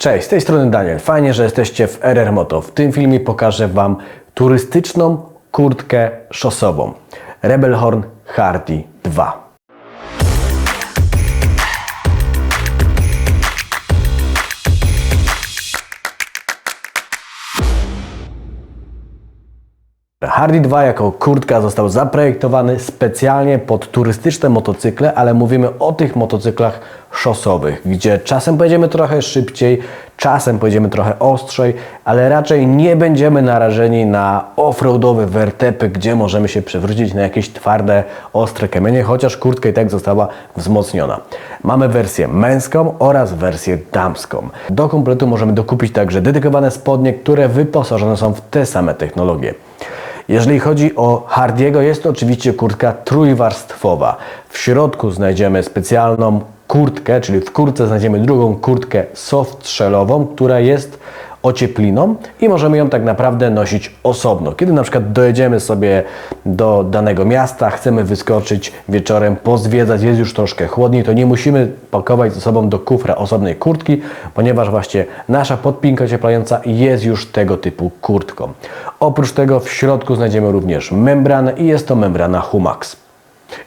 Cześć, z tej strony Daniel. Fajnie, że jesteście w RR Moto. W tym filmie pokażę Wam turystyczną kurtkę szosową Rebelhorn Hardy 2. Hardy 2 jako kurtka został zaprojektowany specjalnie pod turystyczne motocykle, ale mówimy o tych motocyklach szosowych, gdzie czasem pojedziemy trochę szybciej, czasem pojedziemy trochę ostrzej, ale raczej nie będziemy narażeni na offroadowe wertepy, gdzie możemy się przewrócić na jakieś twarde, ostre kamienie, chociaż kurtka i tak została wzmocniona. Mamy wersję męską oraz wersję damską. Do kompletu możemy dokupić także dedykowane spodnie, które wyposażone są w te same technologie. Jeżeli chodzi o Hardiego, jest to oczywiście kurtka trójwarstwowa. W środku znajdziemy specjalną kurtkę, czyli w kurtce znajdziemy drugą kurtkę soft shellową, która jest ociepliną i możemy ją tak naprawdę nosić osobno. Kiedy na przykład dojedziemy sobie do danego miasta, chcemy wyskoczyć wieczorem, pozwiedzać, jest już troszkę chłodniej, to nie musimy pakować ze sobą do kufra osobnej kurtki, ponieważ właśnie nasza podpinka ocieplająca jest już tego typu kurtką. Oprócz tego w środku znajdziemy również membranę i jest to membrana Humax.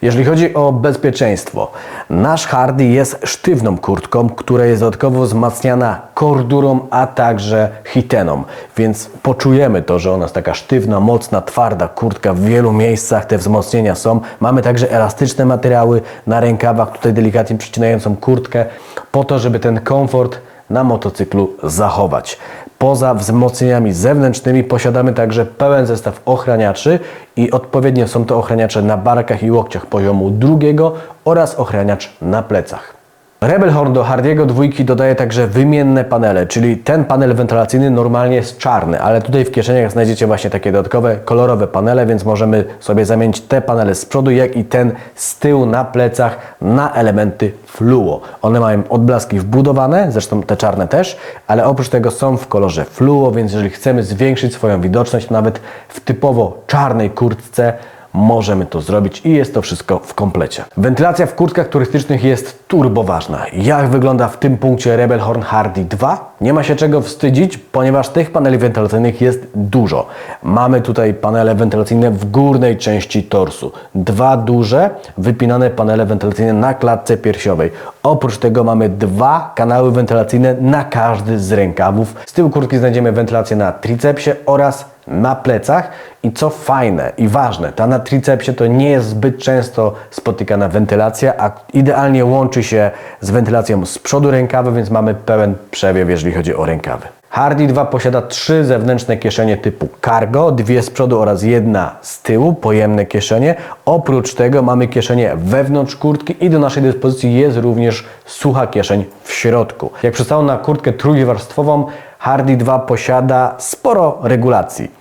Jeżeli chodzi o bezpieczeństwo, nasz Hardy jest sztywną kurtką, która jest dodatkowo wzmacniana kordurą, a także hiteną, więc poczujemy to, że ona jest taka sztywna, mocna, twarda kurtka. W wielu miejscach te wzmocnienia są. Mamy także elastyczne materiały na rękawach, tutaj delikatnie przycinającą kurtkę, po to, żeby ten komfort na motocyklu zachować. Poza wzmocnieniami zewnętrznymi posiadamy także pełen zestaw ochraniaczy i odpowiednio są to ochraniacze na barkach i łokciach poziomu drugiego oraz ochraniacz na plecach. Rebelhorn do Hardiego dwójki dodaje także wymienne panele, czyli ten panel wentylacyjny normalnie jest czarny, ale tutaj w kieszeniach znajdziecie właśnie takie dodatkowe kolorowe panele, więc możemy sobie zamienić te panele z przodu, jak i ten z tyłu na plecach na elementy fluo. One mają odblaski wbudowane, zresztą te czarne też, ale oprócz tego są w kolorze fluo, więc jeżeli chcemy zwiększyć swoją widoczność, nawet w typowo czarnej kurtce możemy to zrobić i jest to wszystko w komplecie. Wentylacja w kurtkach turystycznych jest turbo ważna. Jak wygląda w tym punkcie Rebelhorn Hardy 2? Nie ma się czego wstydzić, ponieważ tych paneli wentylacyjnych jest dużo. Mamy tutaj panele wentylacyjne w górnej części torsu. Dwa duże, wypinane panele wentylacyjne na klatce piersiowej. Oprócz tego mamy dwa kanały wentylacyjne na każdy z rękawów. Z tyłu kurtki znajdziemy wentylację na tricepsie oraz na plecach i co fajne i ważne, ta na tricepsie to nie jest zbyt często spotykana wentylacja, a idealnie łączy się z wentylacją z przodu rękawy, więc mamy pełen przewiew, jeżeli chodzi o rękawy. Hardy 2 posiada trzy zewnętrzne kieszenie typu cargo, dwie z przodu oraz jedna z tyłu, pojemne kieszenie. Oprócz tego mamy kieszenie wewnątrz kurtki i do naszej dyspozycji jest również sucha kieszeń w środku. Jak przystało na kurtkę trójwarstwową, Hardy 2 posiada sporo regulacji.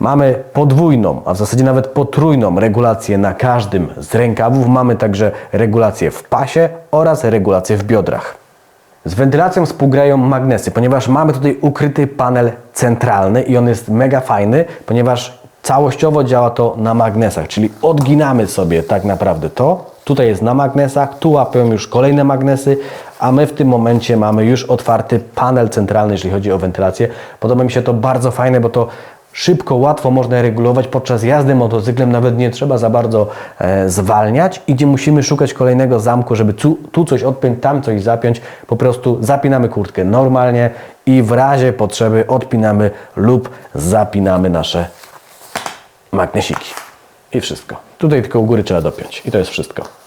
Mamy podwójną, a w zasadzie nawet potrójną regulację na każdym z rękawów. Mamy także regulację w pasie oraz regulację w biodrach. Z wentylacją współgrają magnesy, ponieważ mamy tutaj ukryty panel centralny i on jest mega fajny, ponieważ całościowo działa to na magnesach, czyli odginamy sobie tak naprawdę to. Tutaj jest na magnesach, tu łapią już kolejne magnesy, a my w tym momencie mamy już otwarty panel centralny, jeżeli chodzi o wentylację. Podoba mi się to bardzo fajne, bo to szybko, łatwo można regulować podczas jazdy motocyklem, nawet nie trzeba za bardzo e, zwalniać i gdzie musimy szukać kolejnego zamku, żeby tu, tu coś odpiąć, tam coś zapiąć, po prostu zapinamy kurtkę normalnie i w razie potrzeby odpinamy lub zapinamy nasze magnesiki. I wszystko. Tutaj tylko u góry trzeba dopiąć i to jest wszystko.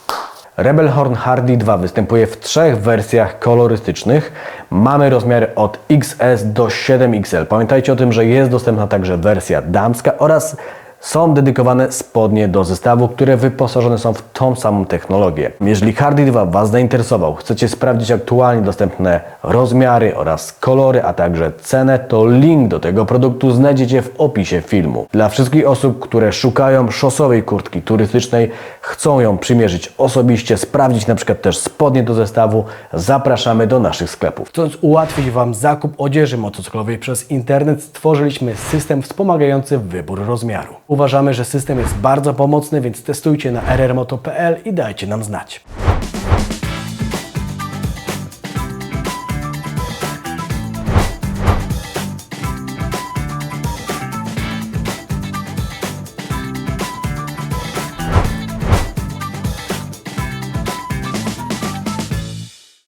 Rebelhorn Hardy 2 występuje w trzech wersjach kolorystycznych. Mamy rozmiary od XS do 7XL. Pamiętajcie o tym, że jest dostępna także wersja damska oraz są dedykowane spodnie do zestawu, które wyposażone są w tą samą technologię. Jeżeli Hardy 2 Was zainteresował, chcecie sprawdzić aktualnie dostępne rozmiary oraz kolory, a także cenę, to link do tego produktu znajdziecie w opisie filmu. Dla wszystkich osób, które szukają szosowej kurtki turystycznej, chcą ją przymierzyć osobiście, sprawdzić na przykład też spodnie do zestawu, zapraszamy do naszych sklepów. Chcąc ułatwić Wam zakup odzieży motocyklowej przez internet, stworzyliśmy system wspomagający wybór rozmiaru. Uważamy, że system jest bardzo pomocny, więc testujcie na rrmoto.pl i dajcie nam znać.